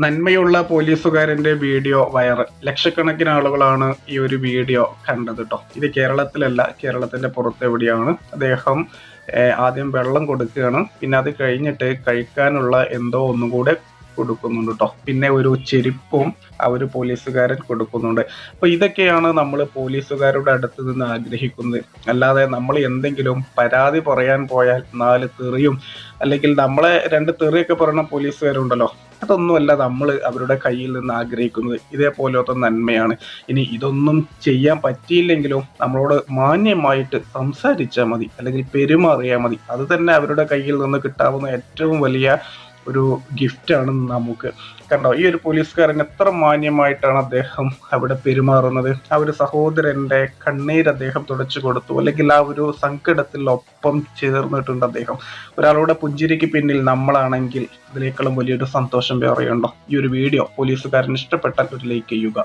നന്മയുള്ള പോലീസുകാരന്റെ video viral ലക്ഷക്കണക്കിന് ആളുകളാണ് ഈ ഒരു വീഡിയോ കണ്ടത് കേട്ടോ ഇത് കേരളത്തിലല്ല കേരളത്തിന്റെ പുറത്തെവിടെയാണ് അദ്ദേഹം ആദ്യം വെള്ളം കൊടുക്കുകയാണ്. പിന്നെ അത് കഴിഞ്ഞിട്ട് കഴിക്കാനുള്ള എന്തോ ഒന്നും കൂടെ കൊടുക്കുന്നുണ്ട് കേട്ടോ പിന്നെ ഒരു ചെരുപ്പും ആ ഒരു പോലീസുകാരൻ കൊടുക്കുന്നുണ്ട്. അപ്പൊ ഇതൊക്കെയാണ് നമ്മൾ പോലീസുകാരുടെ അടുത്ത് നിന്ന് ആഗ്രഹിക്കുന്നത്. അല്ലാതെ നമ്മൾ എന്തെങ്കിലും പരാതി പറയാൻ പോയാൽ നാല് തെറിയും അല്ലെങ്കിൽ നമ്മളെ രണ്ട് തെറിയൊക്കെ പറയുന്ന പോലീസുകാരുണ്ടല്ലോ അതൊന്നുമല്ല നമ്മൾ അവരുടെ കയ്യിൽ നിന്ന് ആഗ്രഹിക്കുന്നത്. ഇതേപോലത്തെ നന്മയാണ്. ഇനി ഇതൊന്നും ചെയ്യാൻ പറ്റിയില്ലെങ്കിലും നമ്മളോട് മാന്യമായിട്ട് സംസാരിച്ചാൽ മതി അല്ലെങ്കിൽ പെരുമാറിയാൽ മതി. അത് തന്നെ അവരുടെ കയ്യിൽ നിന്ന് കിട്ടാവുന്ന ഏറ്റവും വലിയ ഒരു ഗിഫ്റ്റ് ആണ് നമുക്ക്. കണ്ടോ ഈ ഒരു പോലീസുകാരൻ എത്ര മാന്യമായിട്ടാണ് അദ്ദേഹം അവിടെ പെരുമാറുന്നത്. ആ ഒരു സഹോദരന്റെ കണ്ണീർ അദ്ദേഹം തുടച്ചു കൊടുത്തു. അല്ലെങ്കിൽ ആ ഒരു സങ്കടത്തിൽ ഒപ്പം ചേർന്നിട്ടുണ്ട് അദ്ദേഹം. ഒരാളുടെ പുഞ്ചിരിക്ക് പിന്നിൽ നമ്മളാണെങ്കിൽ ഇതിനേക്കാളും വലിയൊരു സന്തോഷം വേറെയുണ്ടോ? ഈ ഒരു വീഡിയോ പോലീസുകാരൻ ഇഷ്ടപ്പെട്ടാൽ ഒരു ലൈക്ക് ചെയ്യുക.